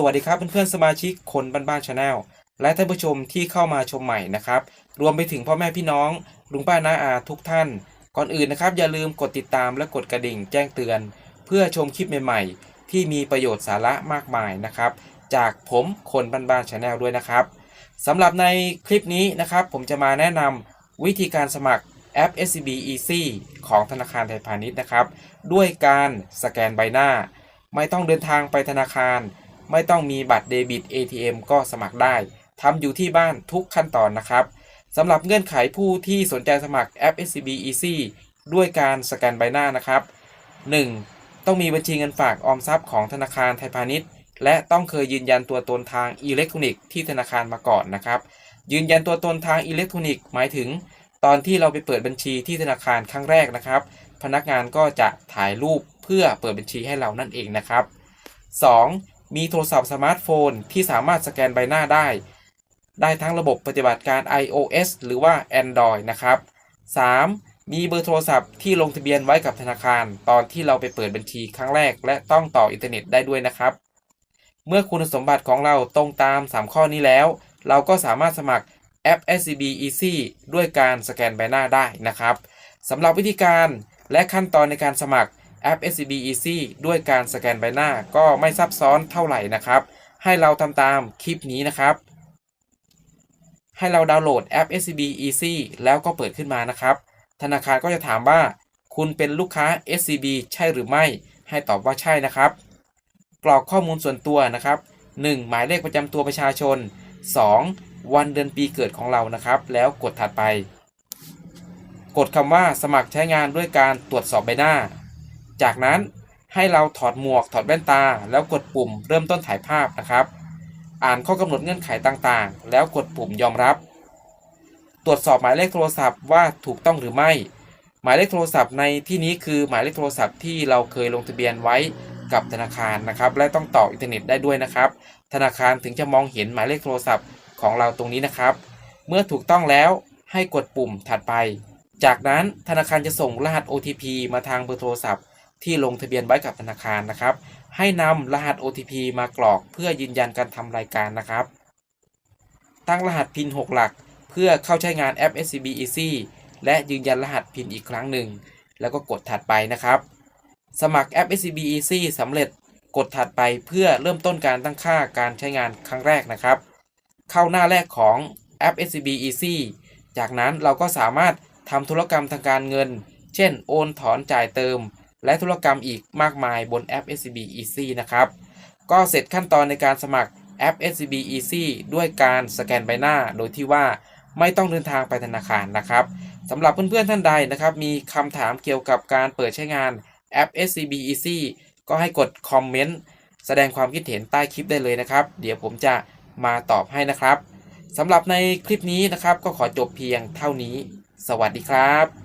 สวัสดีครับเพื่อนๆสมาชิกคนบ้านๆชาแนลและท่านผู้ชมที่เข้ามาชมใหม่นะครับ รวมไปถึงพ่อแม่พี่น้องลุงป้าน้าอาทุกท่าน ก่อนอื่นนะครับ อย่าลืมกดติดตามและกดกระดิ่งแจ้งเตือน เพื่อชมคลิปใหม่ๆ ที่มีประโยชน์สาระมากมายนะครับ จากผมคนบ้านๆชาแนลด้วยนะครับสำหรับในคลิปนี้นะครับ ผมจะมาแนะนำวิธีการสมัครแอป SCB Easy ของธนาคารไทยพาณิชย์นะครับ ด้วยการสแกนใบหน้า ไม่ต้องเดินทางไปธนาคาร ไม่ต้องมีบัตรเดบิต ATM ก็สมัครได้ทำอยู่ที่บ้านทุกขั้นตอนนะครับสำหรับเงื่อนไขผู้ที่สนใจสมัครแอป SCB Easy ด้วยการสแกนใบหน้านะครับ 1. ต้องมีบัญชีเงินฝากออมทรัพย์ของธนาคารไทยพาณิชย์ และต้องเคยยืนยันตัวตนทางอิเล็กทรอนิกส์ที่ธนาคารมาก่อนนะครับ ยืนยันตัวตนทางอิเล็กทรอนิกส์หมายถึง ตอนที่เราไปเปิดบัญชีที่ธนาคารครั้งแรกนะครับ พนักงานก็จะถ่ายรูปเพื่อเปิดบัญชีให้เรานั่นเองนะครับ 2. มีโทรศัพท์สมาร์ทโฟนที่สามารถสแกนใบหน้าได้ ได้ทั้งระบบปฏิบัติการ iOS หรือว่า Android นะครับ 3. มีเบอร์โทรศัพท์ที่ลงทะเบียนไว้กับธนาคาร ตอนที่เราไปเปิดบัญชีครั้งแรก และต้องต่ออินเทอร์เน็ตได้ด้วยนะครับ เมื่อคุณสมบัติของเราตรงตาม 3 ข้อนี้แล้ว เราก็สามารถสมัครแอป SCB Easy ด้วยการสแกนใบหน้าได้นะครับสำหรับวิธีการและขั้นตอนในการสมัคร แอป SCB Easy ด้วยการสแกนใบหน้าก็ไม่ซับซ้อนเท่าไหร่นะครับ ให้เราทำตามคลิปนี้นะครับ ให้เราดาวน์โหลดแอป SCB Easy แล้วก็เปิดขึ้นมานะครับ ธนาคารก็จะถามว่า คุณเป็นลูกค้า SCB ใช่หรือไม่ ให้ตอบว่าใช่นะครับ กรอกข้อมูลส่วนตัวนะครับ 1. หมายเลขประจำตัวประชาชน 2. วันเดือนปีเกิดของเรานะครับ แล้วกดถัดไป กดคำว่าสมัครใช้งานด้วยการตรวจสอบใบหน้า จากนั้นให้เราถอดหมวกถอดแว่นตา แล้วกดปุ่มเริ่มต้นถ่ายภาพนะครับ อ่านข้อกำหนดเงื่อนไขต่างๆ แล้วกดปุ่มยอมรับ ตรวจสอบหมายเลขโทรศัพท์ว่าถูกต้องหรือไม่ หมายเลขโทรศัพท์ในที่นี้คือหมายเลขโทรศัพท์ที่เราเคยลงทะเบียนไว้กับธนาคารนะครับ และต้องต่ออินเทอร์เน็ตได้ด้วยนะครับ ธนาคารถึงจะมองเห็นหมายเลขโทรศัพท์ของเราตรงนี้นะครับ เมื่อถูกต้องแล้วให้กดปุ่มถัดไป จากนั้นธนาคารจะส่งรหัส OTP มาทางเบอร์โทรศัพท์ ที่ลงทะเบียนไว้กับธนาคารนะครับ ให้นำรหัส OTP มากรอกเพื่อยืนยันการทำรายการนะครับ ตั้งรหัส PIN 6 หลัก เพื่อเข้าใช้งานแอป SCB Easy และยืนยันรหัส PIN อีกครั้งหนึ่ง แล้วก็กดถัดไปนะครับ สมัครแอป SCB Easy สำเร็จกดถัดไปเพื่อเริ่มต้นการตั้งค่าการใช้งานครั้งแรกนะครับ เข้าหน้าแรกของแอป SCB Easy จากนั้นเราก็สามารถทำธุรกรรมทางการเงิน เช่น โอนถอนจ่ายเติม และธุรกรรมอีกมากมายบนแอป SCB Easy นะครับ ก็เสร็จขั้นตอนในการสมัครแอป SCB Easy ด้วยการสแกนใบหน้า โดยที่ว่าไม่ต้องเดินทางไปธนาคารนะครับสำหรับเพื่อนๆท่านใดนะครับ มีคำถามเกี่ยวกับการเปิดใช้งานแอป SCB Easy ก็ให้กดคอมเมนต์แสดงความคิดเห็นใต้คลิปได้เลยนะครับ เดี๋ยวผมจะมาตอบให้นะครับสำหรับในคลิปนี้นะครับ ก็ขอจบเพียงเท่านี้ สวัสดีครับ